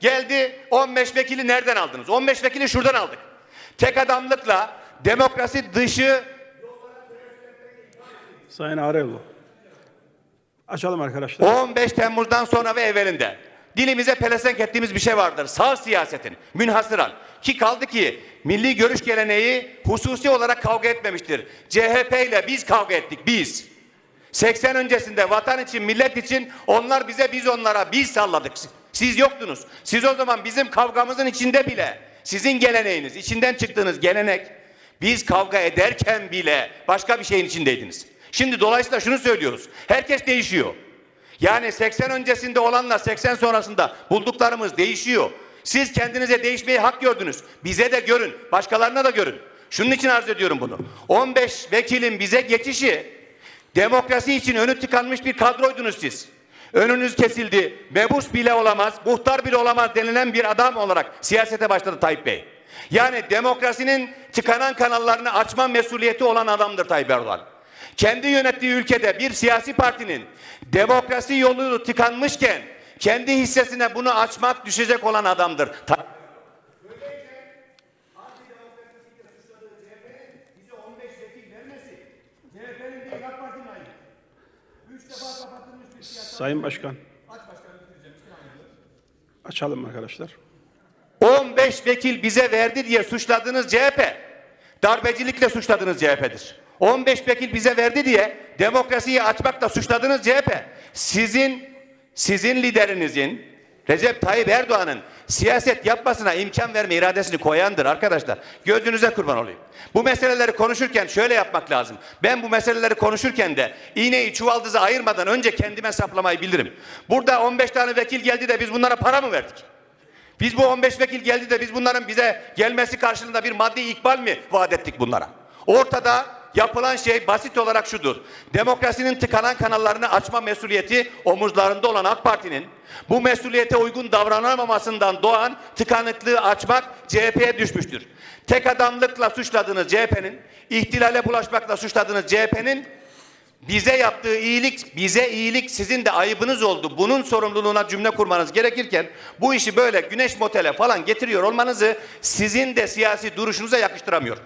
Geldi 15 vekili nereden aldınız? 15 vekili şuradan aldık. Tek adamlıkla demokrasi dışı Sayın Ağrıoğlu. Açalım arkadaşlar. 15 Temmuz'dan sonra ve evvelinde dilimize pelesenk ettiğimiz bir şey vardır. Sağ siyasetin münhasıran ki kaldı ki milli görüş geleneği hususi olarak kavga etmemiştir. CHP ile biz kavga ettik biz. 80 öncesinde vatan için millet için onlar bize biz onlara biz salladık. Siz yoktunuz. Siz o zaman bizim kavgamızın içinde bile sizin geleneğiniz içinden çıktığınız gelenek biz kavga ederken bile başka bir şeyin içindeydiniz. Şimdi dolayısıyla şunu söylüyoruz. Herkes değişiyor. Yani 80 öncesinde olanla 80 sonrasında bulduklarımız değişiyor. Siz kendinize değişmeyi hak gördünüz. Bize de görün, başkalarına da görün. Şunun için arz ediyorum bunu. 15 vekilin bize geçişi demokrasi için önü tıkanmış bir kadroydunuz siz. Önünüz kesildi. Mebus bile olamaz, muhtar bile olamaz denilen bir adam olarak siyasete başladı Tayyip Bey. Yani demokrasinin tıkanan kanallarını açma mesuliyeti olan adamdır Tayyip Erdoğan. Kendi yönettiği ülkede bir siyasi partinin demokrasi yolu tıkanmışken kendi hissesine bunu açmak düşecek olan adamdır. Sayın Başkan. Açalım arkadaşlar. 15 vekil bize verdi diye suçladığınız CHP, darbecilikle suçladığınız CHP'dir. 15 vekil bize verdi diye demokrasiyi açmakla suçladığınız CHP, sizin sizin liderinizin Recep Tayyip Erdoğan'ın siyaset yapmasına imkan verme iradesini koyandır arkadaşlar. Gözünüze kurban olayım. Bu meseleleri konuşurken şöyle yapmak lazım. Ben bu meseleleri konuşurken de iğneyi çuvaldıza ayırmadan önce kendime saplamayı bilirim. Burada 15 tane vekil geldi de biz bunlara para mı verdik? Biz bu 15 vekil geldi de biz bunların bize gelmesi karşılığında bir maddi ikbal mi vaat ettik bunlara? Ortada yapılan şey basit olarak şudur. Demokrasinin tıkanan kanallarını açma mesuliyeti omuzlarında olan AK Parti'nin bu mesuliyete uygun davranamamasından doğan tıkanıklığı açmak CHP'ye düşmüştür. Tek adamlıkla suçladığınız CHP'nin, ihtilale bulaşmakla suçladığınız CHP'nin bize yaptığı iyilik, bize iyilik sizin de ayıbınız oldu. Bunun sorumluluğuna cümle kurmanız gerekirken bu işi böyle güneş motele falan getiriyor olmanızı sizin de siyasi duruşunuza yakıştıramıyorum.